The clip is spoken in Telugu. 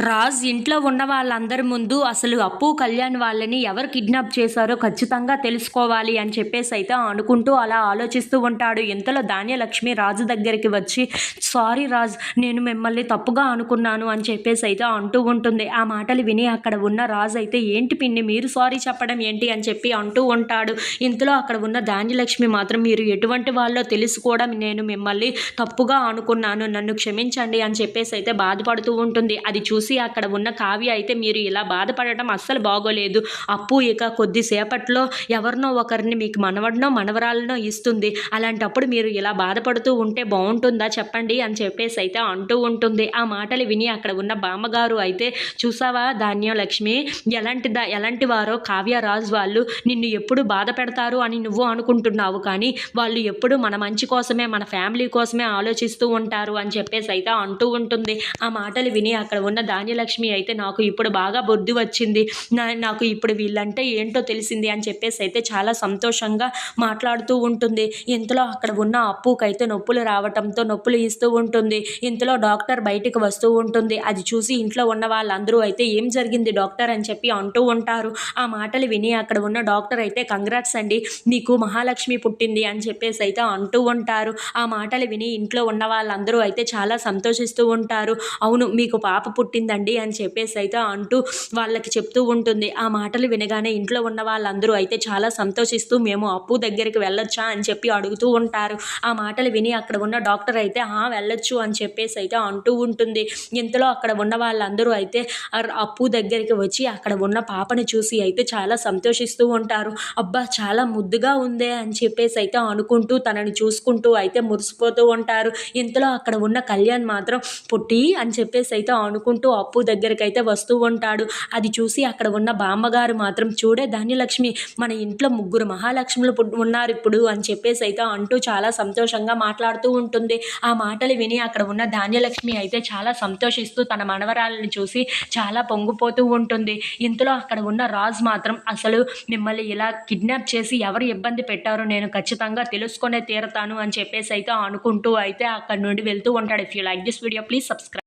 రాజ్ ఇంట్లో ఉన్న వాళ్ళందరి ముందు అసలు అప్పు కళ్యాణ్ వాళ్ళని ఎవరు కిడ్నాప్ చేశారో ఖచ్చితంగా తెలుసుకోవాలి అని చెప్పేసి అయితే అనుకుంటూ అలా ఆలోచిస్తూ ఉంటాడు. ఇంతలో ధాన్యలక్ష్మి రాజు దగ్గరికి వచ్చి సారీ రాజ్ నేను మిమ్మల్ని తప్పుగా అనుకున్నాను అని చెప్పేసి అయితే అంటూ ఉంటుంది. ఆ మాటలు విని అక్కడ ఉన్న రాజు అయితే ఏంటి పిన్ని మీరు సారీ చెప్పడం ఏంటి? అని చెప్పి అంటూ ఉంటాడు. ఇంతలో అక్కడ ఉన్న ధాన్యలక్ష్మి మాత్రం మీరు ఎటువంటి వాళ్ళో తెలుసుకోవడం నేను మిమ్మల్ని తప్పుగా అనుకున్నాను. నన్ను క్షమించండి అని చెప్పేసి అయితే బాధపడుతూ ఉంటుంది. అది చూసి అక్కడ ఉన్న కావ్య అయితే మీరు ఇలా బాధపడటం అస్సలు బాగోలేదు. అప్పు ఇక కొద్దిసేపట్లో ఎవరినో ఒకరిని మీకు మనవడినో మనవరాలనో ఇస్తుంది. అలాంటప్పుడు మీరు ఇలా బాధపడుతూ ఉంటే బాగుంటుందా చెప్పండి అని చెప్పేసి అయితే అంటూ ఉంటుంది. ఆ మాటలు విని అక్కడ ఉన్న బామ్మగారు అయితే చూసావా ధాన్యం లక్ష్మి? ఎలాంటి దా ఎలాంటి వారో కావ్యరాజు వాళ్ళు నిన్ను ఎప్పుడు బాధ పెడతారు అని నువ్వు అనుకుంటున్నావు. కానీ వాళ్ళు ఎప్పుడు మన మంచి కోసమే మన ఫ్యామిలీ కోసమే ఆలోచిస్తూ ఉంటారు అని చెప్పేసి అయితే అంటూ ఉంటుంది. ఆ మాటలు విని అక్కడ ఉన్న ధాన్యలక్ష్మి అయితే నాకు ఇప్పుడు బాగా బుద్ధి వచ్చింది. నా నాకు ఇప్పుడు వీళ్ళంటే ఏంటో తెలిసింది అని చెప్పేసి అయితే చాలా సంతోషంగా మాట్లాడుతూ ఉంటుంది. ఇంతలో అక్కడ ఉన్న అప్పుకైతే నొప్పులు రావటంతో నొప్పులు ఇస్తూ ఉంటుంది. ఇంతలో డాక్టర్ బయటికి వస్తూ ఉంటుంది. అది చూసి ఇంట్లో ఉన్న వాళ్ళందరూ అయితే ఏం జరిగింది డాక్టర్ అని చెప్పి అంటూ ఉంటారు. ఆ మాటలు విని అక్కడ ఉన్న డాక్టర్ అయితే కంగ్రాట్స్ అండి మీకు మహాలక్ష్మి పుట్టింది అని చెప్పేసి అయితే అంటూ ఉంటారు. ఆ మాటలు విని ఇంట్లో ఉన్న వాళ్ళందరూ అయితే చాలా సంతోషిస్తూ ఉంటారు. అవును మీకు పాప పుట్టిందండి అని చెప్పేసి అయితే అంటూ వాళ్ళకి చెప్తూ ఉంటుంది. ఆ మాటలు వినగానే ఇంట్లో ఉన్న వాళ్ళందరూ అయితే చాలా సంతోషిస్తూ మేము అప్పు దగ్గరికి వెళ్ళొచ్చా అని చెప్పి అడుగుతూ ఉంటారు. ఆ మాటలు విని అక్కడ ఉన్న డాక్టర్ అయితే ఆ వెళ్ళొచ్చు అని చెప్పేసి అయితే అంటూ ఉంటుంది. ఇంతలో అక్కడ ఉన్న వాళ్ళందరూ అయితే అప్పు దగ్గరికి వచ్చి అక్కడ ఉన్న పాపని చూసి అయితే చాలా సంతోషిస్తూ ఉంటారు. అబ్బా చాలా ముద్దుగా ఉందే అని చెప్పేసి అయితే అనుకుంటూ తనని చూసుకుంటూ అయితే మురిసిపోతూ ఉంటారు. ఇంతలో అక్కడ ఉన్న కళ్యాణ్ మాత్రం పుట్టి అని చెప్పేసి అయితే అనుకుంటూ అప్పు దగ్గరికి అయితే వస్తూ ఉంటాడు. అది చూసి అక్కడ ఉన్న బామ్మగారు మాత్రం చూడే ధాన్యలక్ష్మి మన ఇంట్లో ముగ్గురు మహాలక్ష్ములు ఉన్నారు ఇప్పుడు అని చెప్పేసి అయితే అంటూ చాలా సంతోషంగా మాట్లాడుతూ ఉంటుంది. ఆ మాటలు విని అక్కడ ఉన్న ధాన్యలక్ష్మి అయితే చాలా సంతోషిస్తూ తన మనవరాలను చూసి చాలా పొంగిపోతూ ఉంటుంది. ఇంతలో అక్కడ ఉన్న రాజ్ మాత్రం అసలు మిమ్మల్ని ఇలా కిడ్నాప్ చేసి ఎవరు ఇబ్బంది పెట్టారో నేను ఖచ్చితంగా తెలుసుకునే తీరతాను అని చెప్పేసి అయితే అనుకుంటూ అయితే అక్కడ నుండి వెళ్తూ ఉంటాడు. If you like this video please subscribe